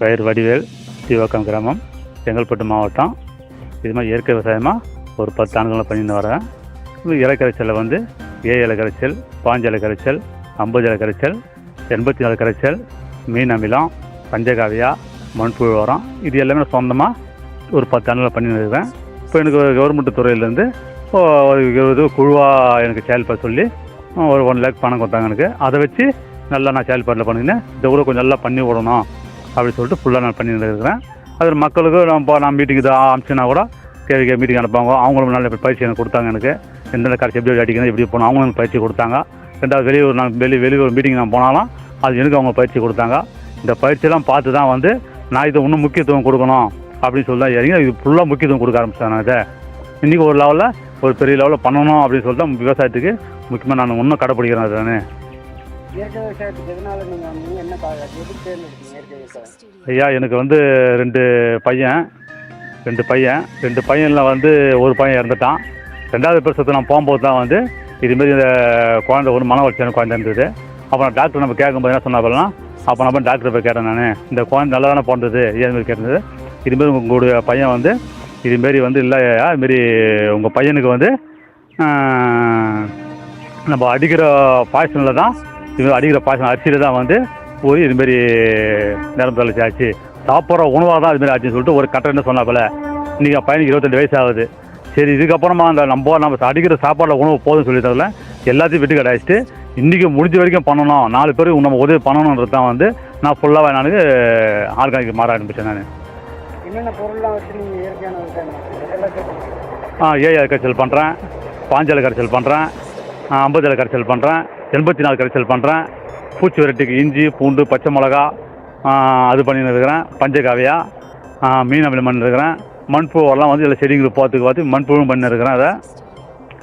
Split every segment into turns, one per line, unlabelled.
பெயர் வடிவேல் சிவக்கம் கிராமம் செங்கல்பட்டு மாவட்டம். இது மாதிரி இயற்கை விவசாயமாக ஒரு பத்து ஆண்டுகளாக பண்ணிட்டு வரேன் இலக்கரைச்சலில் வந்து ஏ இலை கரைச்சல் பாஞ்சு இலை கரைச்சல் ஐம்பது இலை கரைச்சல் எண்பத்தி நாலு கரைச்சல் மீன் அமிலம் பஞ்சகாவியா மண்புழு உரம். இது எல்லாமே சொந்தமாக ஒரு பத்து ஆண்டுகளாக பண்ணிட்டு இருக்கேன் இப்போ எனக்கு கவர்மெண்ட் துறையிலேருந்து ஒரு இருபது குழுவாக எனக்கு செயல்பட சொல்லி ஒரு ஒன் லேக் பணம் கொடுத்தாங்க எனக்கு. அதை வச்சு நல்லா நான் செயல்பாட்டில் பண்ணினேன் இதை கூட கொஞ்சம் நல்லா பண்ணி விடணும் அப்படின்னு சொல்லிட்டு ஃபுல்லாக நான் பண்ணிட்டு இருக்கிறேன் அதில் மக்களுக்கு நான் இப்போ நான் மீட்டிங் இதாக அமிச்சுனா கூட கேள்வி மீட்டிங் அனுப்பாங்க அவங்களும் நல்ல பயிற்சி எனக்கு கொடுத்தாங்க எனக்கு. எந்தெந்த கடைசி எப்படி அடிக்கணும் எப்படி போகணும் அவங்களும் எனக்கு பயிற்சி கொடுத்தாங்க. ரெண்டாவது வெளியூர் நான் வெளி வெளியூர் மீட்டிங் நான் போனாலும் அது எனக்கு அவங்க பயிற்சி கொடுத்தாங்க. இந்த பயிற்சியெல்லாம் பார்த்து தான் வந்து நான் இதை இன்னும் முக்கியத்துவம் கொடுக்கணும் அப்படின்னு சொல்லி தான் இது ஃபுல்லாக முக்கியத்துவம் கொடுக்க ஆரம்பிச்சேன் நான் இதை. இன்றைக்கி ஒரு லெவலில் ஒரு பெரிய லெவலில் பண்ணணும் அப்படின்னு சொல்லிட்டு தான் விவசாயத்துக்கு முக்கியமாக நான் இன்னும் கடைப்பிடிக்கிறேன் அது நான்
இயற்கை விவசாயத்துக்கு எதனால நீங்கள் வந்தீங்க என்ன எதுக்கு தேர்ந்தெடுத்தீங்க இயற்கை விவசாயம்?
ஐயா எனக்கு வந்து ரெண்டு பையன் ரெண்டு பையன். ரெண்டு பையனில் வந்து ஒரு பையன் இறந்துட்டான். ரெண்டாவது பிரசவத்தை நான் போகும்போது தான் வந்து இதுமாரி இந்த குழந்தை ஒரு மன வளர்ச்சியான குழந்தை இருந்தது அப்போ நான் டாக்டர் நம்ம கேட்கும்போது என்ன சொன்னாப்பெல்லாம் அப்போ நம்ம டாக்டர் போய் கேட்டேன் நான். இந்த குழந்தை நல்லா தானே போனது ஏன் கேட்டது இதுமாரி உங்களுடைய பையன் வந்து இதுமாரி வந்து இல்லை இதுமாரி உங்கள் பையனுக்கு வந்து நம்ம அடிக்கிற பாய்சனில் தான் இது அடிக்கிற பாய்சன் அரிசியில் தான் வந்து போய் இதுமாரி நிரம்ப தளர்ச்சி ஆச்சு. சாப்பிட்ற உணவாக தான் இதுமாரி ஆச்சுன்னு சொல்லிட்டு ஒரு என்ன சொன்னாப்பல? இன்றைக்கி பையனுக்கு இருபத்தெண்டு வயசு ஆகுது. சரி இதுக்கப்புறமா அந்த நம்ம நம்ம அடிக்கிற சாப்பாடில் உணவு போதும்னு சொல்லிட்டதில் எல்லாத்தையும் வெட்டி கடாச்சிட்டு இன்றைக்கி முடிஞ்ச வரைக்கும் பண்ணணும். நாலு பேருக்கு நம்ம உதவி பண்ணணுன்றது தான் வந்து நான் ஃபுல்லாக நான் ஆர்கானிக் மாற ஆரம்பித்தேன் நான்.
என்னென்ன பொருள்லாம் வச்சு நீங்கள் இயற்கையான
ஆ ஏழு கரைச்சல் பண்ணுறேன் பாஞ்சலை கரைச்சல் பண்ணுறேன் ஐம்பது இலை கரைச்சல் பண்ணுறேன் எண்பத்தி நாலு கரைசல் பண்ணுறேன் பூச்சி வெரைட்டிக்கு இஞ்சி பூண்டு பச்சை மிளகா அது பண்ணின்னு இருக்கிறேன். பஞ்சகாவியா மீன் அமிலம் பண்ணிருக்கிறேன் மண்புழுவெல்லாம் வந்து எல்லா செடிங்களுக்கு போகிறதுக்கு பார்த்து மண்புழுவும் பண்ணிருக்கிறேன் அதை.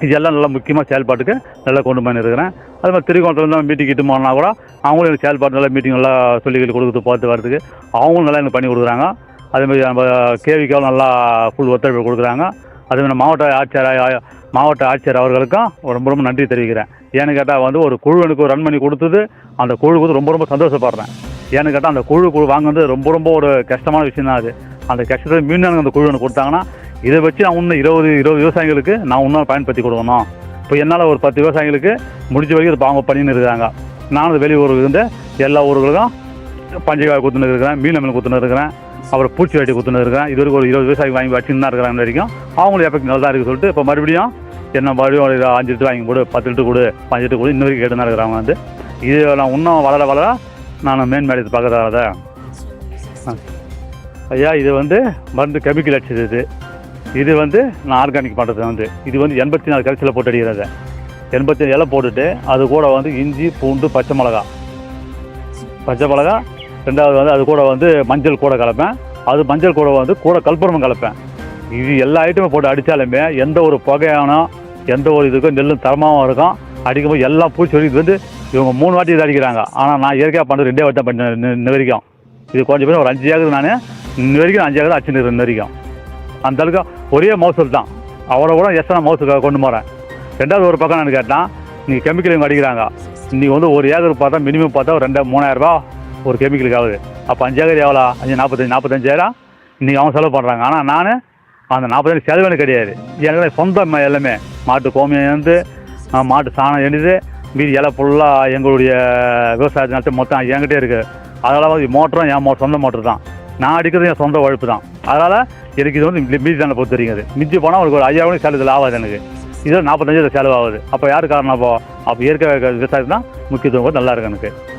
இதெல்லாம் நல்லா முக்கியமாக செயல்பாட்டுக்கு நல்லா கொண்டு பண்ணியிருக்கிறேன் அது மாதிரி திருக்கோணத்துலேருந்து மீட்டிங் கிட்டு போனால் கூட அவங்களும் எனக்கு செயல்பாடு நல்லா மீட்டிங் நல்லா சொல்லிக்கிட்டு கொடுக்குறது பார்த்து வரதுக்கு அவங்களும் நல்லா எனக்கு பண்ணி கொடுக்குறாங்க. அதே மாதிரி நம்ம கேவிக்காவும் நல்லா ஃபுல் ஒத்துழைப்பு கொடுக்குறாங்க. அதேமாதிரி மாவட்ட ஆட்சியர் மாவட்ட ஆட்சியர் அவர்களுக்கும் ரொம்ப ரொம்ப நன்றி தெரிவிக்கிறேன். ஏன்னு கேட்டால் வந்து ஒரு குழு எனக்கு ரன் பண்ணி கொடுத்தது அந்த குழுக்கு வந்து ரொம்ப ரொம்ப சந்தோஷப்படுறேன். ஏன்னு கேட்டால் அந்த குழு குழு வாங்குறது ரொம்ப ரொம்ப ஒரு கஷ்டமான விஷயம் தான் அது. அந்த கஷ்டத்தை மீண்டும் எனக்கு அந்த குழு எனக்கு கொடுத்தாங்கன்னா இதை வச்சு நான் இன்னும் இருபது இருபது விவசாயிகளுக்கு நான் இன்னும் பயன்படுத்தி கொடுக்கணும். இப்போ என்னால் ஒரு பத்து விவசாயிகளுக்கு முடிஞ்ச வரைக்கும் இது பாவம் பண்ணின்னு இருக்காங்க. நானும் வெளியூருக்கு இருந்து எல்லா ஊர்களுக்கும் பஞ்சகாய் கொடுத்துன்னு இருக்கிறேன் மீன் அமில் குத்துன்னு இருக்கிறேன். அப்புறம் பூச்சி வெட்டி குத்துன்னு இருக்கேன் இது வரைக்கும் ஒரு இருபது விவசாயி வாங்கி வச்சுன்னு தான் இருக்கிறாங்க வரைக்கும் அவங்களுக்கு எஃபெக்ட் நல்லா இருக்குது சொல்லிட்டு இப்போ மறுபடியும் என்ன மறுபடியும் ஒரு அஞ்சு லிட்டர் வாங்கி கொடு பத்து லிட்டர் கொடு பஞ்சு லிட்டர் கொடு இன்ன வரைக்கும் கேட்டு தான் இருக்கிறாங்க வந்து. இது நான் இன்னும் வளர வளர நான் மேன்மேடத்தை பார்க்கறதால ஐயா இது வந்து மருந்து கெமிக்கல் அடிச்சது இது. இது வந்து நான் ஆர்கானிக் பண்ணுறது வந்து. இது வந்து எண்பத்தி நாலு கரைசலில் போட்டு அடிக்கிறது எண்பத்தி இலை போட்டுட்டு அது கூட வந்து இஞ்சி பூண்டு பச்சை மிளகா பச்சை மிளகா ரெண்டாவது வந்து அது கூட வந்து மஞ்சள் கூட கலப்பேன். அது மஞ்சள் கூட வந்து கூட கல்பரமும் கலப்பேன். இது எல்லா ஐட்டமும் போட்டு அடித்தாலுமே எந்த ஒரு புகையானோ எந்த ஒரு இதுக்கும் நெல்லும் தரமாகவும் இருக்கும். அடிக்கும்போது எல்லாம் பூச்சி இது வந்து இவங்க மூணு வாட்டி இது அடிக்கிறாங்க. ஆனால் நான் இயற்கையாக பண்ணுறது ரெண்டே வாட்டி தான் பண்ண வரைக்கும் இது கொஞ்சம் பேர் ஒரு அஞ்சு ஏக்கர் நான். இன்ன வரைக்கும் அஞ்சு ஏக்கர் அச்சு இன்ன வரைக்கும் அந்த அளவுக்கு ஒரே மவுசூல் தான். அவரை கூட எத்தனை மவுசுக்காக கொண்டு போகிறேன் ரெண்டாவது ஒரு பக்கம் நான் கேட்டான் நீங்கள் கெமிக்கல் இவங்க அடிக்கிறாங்க. இன்றைக்கி வந்து ஒரு ஏக்கர் பார்த்தா மினிமம் பார்த்தா ஒரு ரெண்டு மூணாயிரரூபா ஒரு கெமிக்கலுக்கு ஆகுது அப்போ அஞ்சு ஏக்கர் எவ்வளோ? அஞ்சு நாற்பத்தஞ்சு நாற்பத்தஞ்சாயிரம்? இன்றைக்கி அவங்க செலவு பண்ணுறாங்க ஆனால் நான் அந்த நாற்பத்தஞ்சு செலவு கிடையாது. எனக்கு சொந்தம் எல்லாமே. மாட்டு கோமியம் வந்து மாட்டு சாணம் எழுது மீதி இலை ஃபுல்லாக எங்களுடைய விவசாய நிலத்தை மொத்தம் என்கிட்டே இருக்குது அதனால் வந்து மோட்டரும் என் மோ சொந்த மோட்டர் தான். நான் அடிக்கிறது என் சொந்த உழைப்பு தான். அதனால் எனக்கு இது வந்து மி- மீதி தானே பொறுத்து மிஞ்சி போனால் உங்களுக்கு ஒரு ஐயாயிரம் செலவு ஆகாது எனக்கு. இதில் நாற்பத்தஞ்சு செலவு ஆகுது அப்போ யார் காரணம் அப்போ? அப்போ இயற்கை விவசாயம் தான் முக்கியத்துவம் கொடுத்து நல்லா இருக்கு எனக்கு.